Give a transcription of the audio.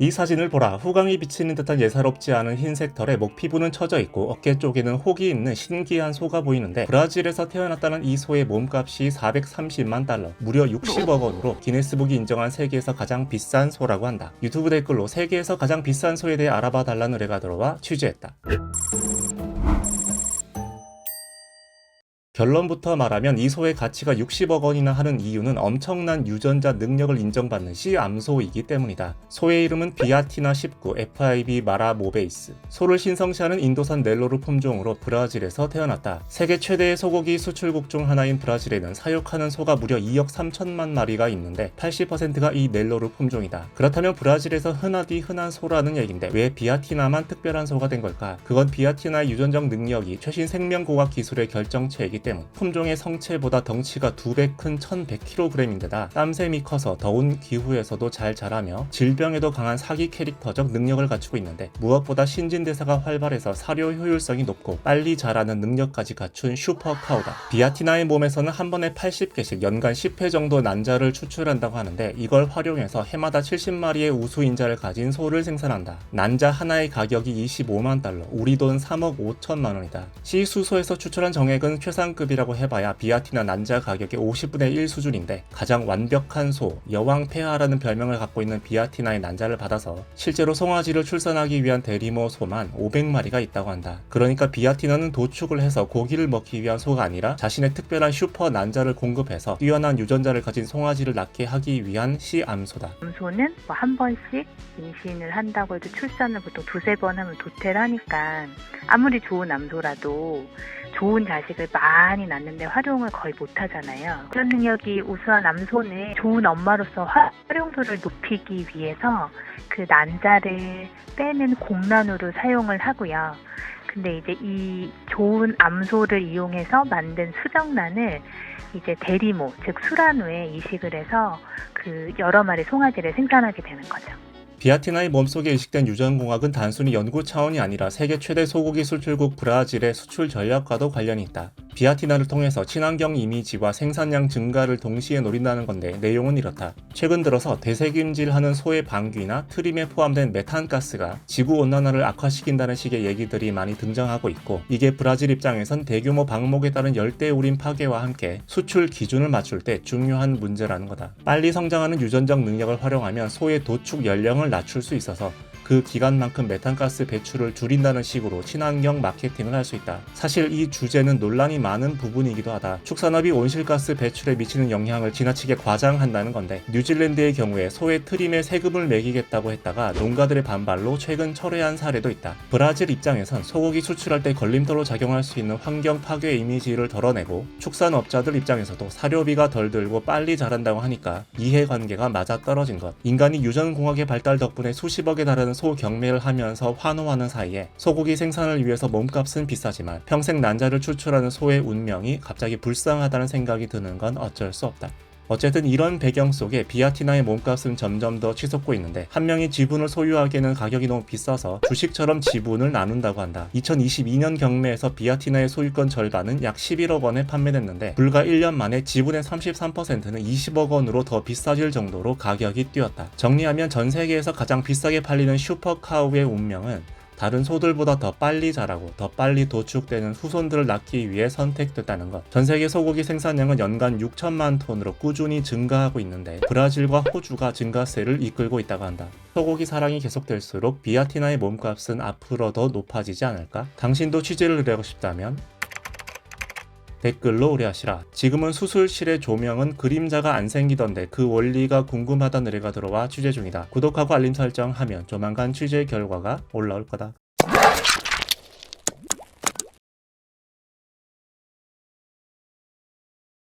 이 사진을 보라. 후광이 비치는 듯한 예사롭지 않은 흰색 털에 목 피부는 처져 있고 어깨 쪽에는 혹이 있는 신기한 소가 보이는데 브라질에서 태어났다는 이 소의 몸값이 430만 달러 무려 60억 원으로 기네스북이 인정한 세계에서 가장 비싼 소라고 한다. 유튜브 댓글로 세계에서 가장 비싼 소에 대해 알아봐 달라는 의뢰가 들어와 취재했다 결론부터 말하면 이 소의 가치가 60억 원이나 하는 이유는 엄청난 유전자 능력을 인정받는 C암소이기 때문이다. 소의 이름은 비아티나 19 FIB 마라 모베이스. 소를 신성시하는 인도산 넬로르 품종으로 브라질에서 태어났다. 세계 최대의 소고기 수출국 중 하나인 브라질에는 사육하는 소가 무려 2억 3천만 마리가 있는데 80%가 이 넬로르 품종이다. 그렇다면 브라질에서 흔하디 흔한 소라는 얘긴데 왜 비아티나만 특별한 소가 된 걸까? 그건 비아티나의 유전적 능력이 최신 생명공학 기술의 결정체이기 때문 품종의 성체보다 덩치가 두 배 큰 1100kg인데다 땀샘이 커서 더운 기후에서도 잘 자라며 질병에도 강한 사기 캐릭터적 능력을 갖추고 있는데 무엇보다 신진대사가 활발해서 사료 효율성이 높고 빨리 자라는 능력까지 갖춘 슈퍼카우다. 비아티나의 몸에서는 한 번에 80개씩 연간 10회 정도 난자를 추출한다고 하는데 이걸 활용해서 해마다 70마리의 우수인자를 가진 소를 생산한다. 난자 하나의 가격이 25만 달러 우리 돈 3억 5천만 원이다. 시수소에서 추출한 정액은 최상 급이라고 해봐야 비아티나 난자 가격의 50분의 1 수준인데 가장 완벽한 소, 여왕 폐하라는 별명을 갖고 있는 비아티나의 난자를 받아서 실제로 송아지를 출산하기 위한 대리모 소만 500마리가 있다고 한다. 그러니까 비아티나는 도축을 해서 고기를 먹기 위한 소가 아니라 자신의 특별한 슈퍼 난자를 공급해서 뛰어난 유전자를 가진 송아지를 낳게 하기 위한 시암소다. 암소는 뭐 한 번씩 임신을 한다고 해도 출산을 보통 두세 번 하면 도태를 하니까 아무리 좋은 암소라도 좋은 자식을 많이 낳는데 활용을 거의 못 하잖아요. 그런 능력이 우수한 암소는 좋은 엄마로서 활용도를 높이기 위해서 그 난자를 빼는 공란으로 사용을 하고요. 근데 이제 이 좋은 암소를 이용해서 만든 수정란을 이제 대리모, 즉 수란후에 이식을 해서 그 여러 마리 송아지를 생산하게 되는 거죠. 비아티나의 몸속에 이식된 유전공학은 단순히 연구 차원이 아니라 세계 최대 소고기 수출국 브라질의 수출 전략과도 관련이 있다. 비아티나를 통해서 친환경 이미지와 생산량 증가를 동시에 노린다는 건데 내용은 이렇다. 최근 들어서 대세균질하는 소의 방귀나 트림에 포함된 메탄가스가 지구 온난화를 악화시킨다는 식의 얘기들이 많이 등장하고 있고 이게 브라질 입장에선 대규모 방목에 따른 열대 우림 파괴와 함께 수출 기준을 맞출 때 중요한 문제라는 거다. 빨리 성장하는 유전적 능력을 활용하면 소의 도축 연령을 낮출 수 있어서 그 기간만큼 메탄가스 배출을 줄인다는 식으로 친환경 마케팅을 할 수 있다. 사실 이 주제는 논란이 많은 부분이기도 하다. 축산업이 온실가스 배출에 미치는 영향을 지나치게 과장한다는 건데 뉴질랜드의 경우에 소의 트림에 세금을 매기겠다고 했다가 농가들의 반발로 최근 철회한 사례도 있다. 브라질 입장에선 소고기 수출할 때 걸림돌로 작용할 수 있는 환경 파괴 이미지를 덜어내고 축산업자들 입장에서도 사료비가 덜 들고 빨리 자란다고 하니까 이해관계가 맞아떨어진 것. 인간이 유전공학의 발달 덕분에 수십억에 달하는 소 경매를 하면서 환호하는 사이에 소고기 생산을 위해서 몸값은 비싸지만 평생 난자를 추출하는 소의 운명이 갑자기 불쌍하다는 생각이 드는 건 어쩔 수 없다. 어쨌든 이런 배경 속에 비아티나의 몸값은 점점 더 치솟고 있는데 한 명이 지분을 소유하기에는 가격이 너무 비싸서 주식처럼 지분을 나눈다고 한다. 2022년 경매에서 비아티나의 소유권 절반은 약 11억 원에 판매됐는데 불과 1년 만에 지분의 33%는 20억 원으로 더 비싸질 정도로 가격이 뛰었다. 정리하면 전 세계에서 가장 비싸게 팔리는 슈퍼카우의 운명은 다른 소들보다 더 빨리 자라고 더 빨리 도축되는 후손들을 낳기 위해 선택됐다는 것. 전 세계 소고기 생산량은 연간 6천만 톤으로 꾸준히 증가하고 있는데 브라질과 호주가 증가세를 이끌고 있다고 한다. 소고기 사랑이 계속될수록 비아티나의 몸값은 앞으로 더 높아지지 않을까? 당신도 취재를 의뢰하고 싶다면 댓글로 의뢰하시라. 지금은 수술실의 조명은 그림자가 안 생기던데 그 원리가 궁금하다는 의뢰가 들어와 취재 중이다. 구독하고 알림 설정하면 조만간 취재 결과가 올라올 거다.